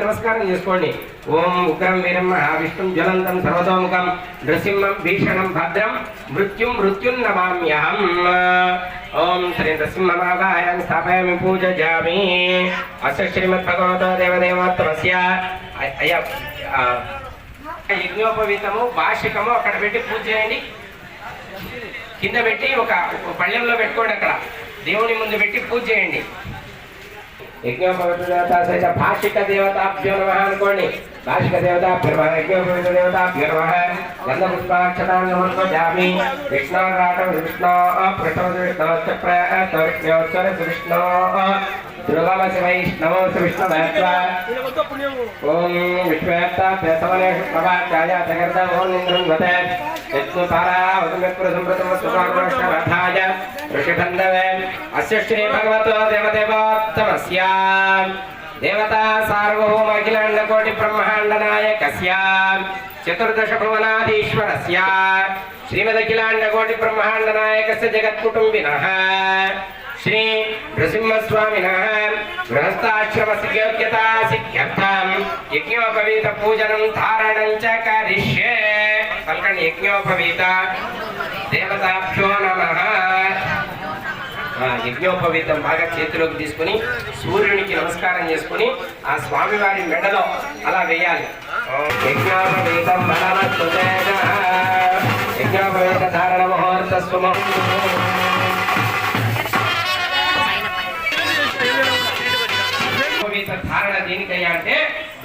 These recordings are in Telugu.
నమస్కారం చేసుకోండి. ఓం ఉగ్రం వీరం మహావిష్ణుం జ్వలంతం సర్వతోముఖం నృసింహం భీషణం భద్రం మృత్యుం మృత్యుం నమామ్యహం ఓం శ్రీ నృసింహమాగాయం స్థాపయామి పూజయామి. అస్య శ్రీమద్భగవతో దేవదేవోత్తమస్య అ- అయ్యా యజ్ఞోపవీతము భాషికము అక్కడ పెట్టి పూజ చేయండి. కింద పెట్టి ఒక పళ్ళెంలో పెట్టుకోండి అక్కడ. దేవుని ముందు పెట్టి పూజ చేయండి. యజ్ఞోపవిత దేవత సహిత భాషిక దేవతాభ్యో నమ అనుకోండి. భాషిక దేవతాభ్యో నమ యజ్ఞోపవిత దేవతాభ్యో నమ. గంధ పుష్పాక్షతాన్ని సమర్పజామి విష్ణోరాటం విష్ణో పృష్టవ విష్ణో చక్ర విష్ణో. ధ్రువమసి వైష్ణవో విష్ణవేత్వ ఓం విశ్వేత్తాభ్య సమలేషు ప్రభాచాయ జగర్ద ఓం ఇంద్రం వతే యత్ను అస్య శ్రీ భగవతో దేవదేవోత్తమస్య దేవతా సార్వభౌమ అఖిలాండ కోటి బ్రహ్మాండ నాయకస్య చతుర్దశ భువనాధీశ్వరస్య శ్రీమదఖిలాండ కోటి బ్రహ్మాండ నాయకస్య జగత్కుటుంబినః. శ్రీ నృసింహస్వామిన గృహస్థాశ్రమ యోగ్యతా సిద్ధ్యర్థం యజ్ఞోపవీత పూజనం ధారణం చ కరిష్యే పలకండి యజ్ఞోపవీత దేవతాభ్యో నమ యజ్ఞోపవీతం బాగా చేతిలోకి తీసుకుని సూర్యునికి నమస్కారం చేసుకుని ఆ స్వామివారి మెడలో అలా వేయాలి. యజ్ఞోపవీతం యజ్ఞోపవీత ధారణ ముహూర్త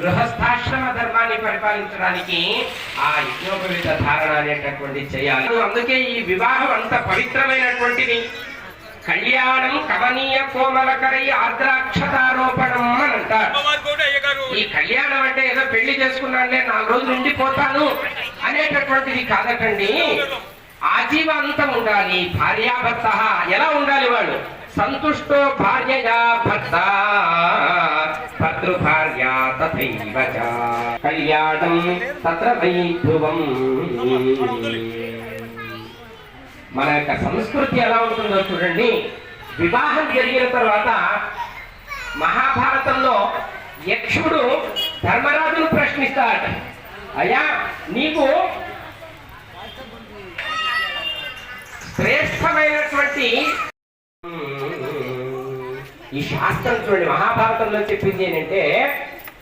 గృహస్థాశ్రమ ధర్మాన్ని పరిపాలించడానికి ఆ యజ్ఞోపవిత ధారణ అనేటటువంటి చేయాలి. అందుకే ఈ వివాహం అంత పవిత్రమైనటువంటిది. కళ్యాణం కవనీయ కోమలకరై ఆర్ద్రాక్షతారోపణం అని అంటారు. ఈ కళ్యాణం అంటే ఏదో పెళ్ళి చేసుకున్నానులే నాలుగు రోజులు ఉండిపోతాను అనేటటువంటిది కాదటండి. ఆజీవంతం ఉండాలి భార్యాభర్త ఎలా ఉండాలి వాడు సంతుష్టో భార్యయా భర్త భర్తృభార్య. కళ్యాణం తత్ర వై మన యొక్క సంస్కృతి ఎలా ఉంటుందో చూడండి. వివాహం జరిగిన తర్వాత మహాభారతంలో యక్షుడు ధర్మరాజును ప్రశ్నిస్తాడు అయ్యా నీకు శ్రేష్టమైనటువంటి ఈ శాస్త్రం చూడండి మహాభారతంలో చెప్పింది ఏంటంటే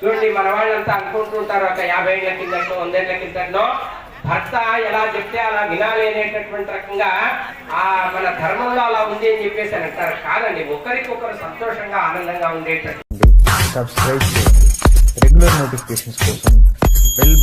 చూడండి మన వాళ్ళంతా అనుకుంటుంటారు ఒక యాభై ఏళ్ళ కిందటో వందేళ్ళ కిందటో భర్త ఎలా చెప్తే అలా వినాలి అనేటటువంటి రకంగా ఆ మన ధర్మంలో అలా ఉంది అని చెప్పేసి అని అంటారు. కాదండి ఒకరికొకరు సంతోషంగా ఆనందంగా ఉండేటట్టు. సబ్స్క్రైబ్ చేయండి. రెగ్యులర్ నోటిఫికేషన్స్ కోసం బెల్